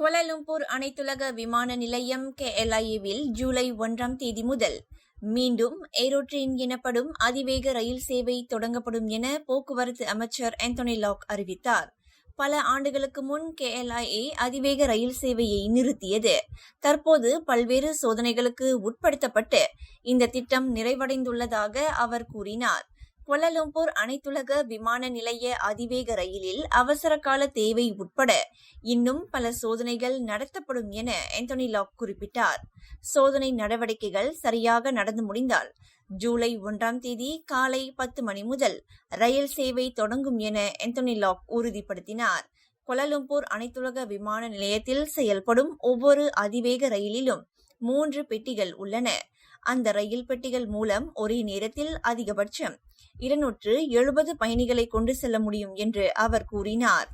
Kuala Lumpur அனைத்துலக விமான நிலையம் கேஎல்ஐஏவில் ஜூலை ஒன்றாம் தேதி முதல். மீண்டும் ஏரோட்ரெயின் எனப்படும் அதிவேக ரயில் சேவை தொடங்கப்படும் என போக்குவரத்து அமைச்சர் ஆந்தோனி லாக் அறிவித்தார். பல ஆண்டுகளுக்கு முன் கேஎல்ஐஏ அதிவேக ரயில் சேவையை நிறுத்தியது. தற்போது பல்வேறு சோதனைகளுக்கு உட்படுத்தப்பட்டு இந்த திட்டம் நிறைவடைந்துள்ளதாக அவர் கூறினார். கொலலும்பூர் அனைத்துலக விமான நிலைய அதிவேக ரயிலில் அவசர கால தேவை உட்பட இன்னும் பல சோதனைகள் நடத்தப்படும் என ஆந்தோனி லாக் குறிப்பிட்டார். சோதனை நடவடிக்கைகள் சரியாக நடந்து முடிந்தால் ஜூலை ஒன்றாம் தேதி காலை பத்து மணி முதல் ரயில் சேவை தொடங்கும் என ஆந்தோனி லாக் உறுதிப்படுத்தினார். கொலலும்பூர் அனைத்துலக விமான நிலையத்தில் செயல்படும் ஒவ்வொரு அதிவேக ரயிலிலும் மூன்று பெட்டிகள் உள்ளன. அந்த ரயில் பெட்டிகள் மூலம் ஒரே நேரத்தில் அதிகபட்சம் இருநூற்று எழுபது பயணிகளை கொண்டு செல்ல முடியும் என்று அவர் கூறினார்.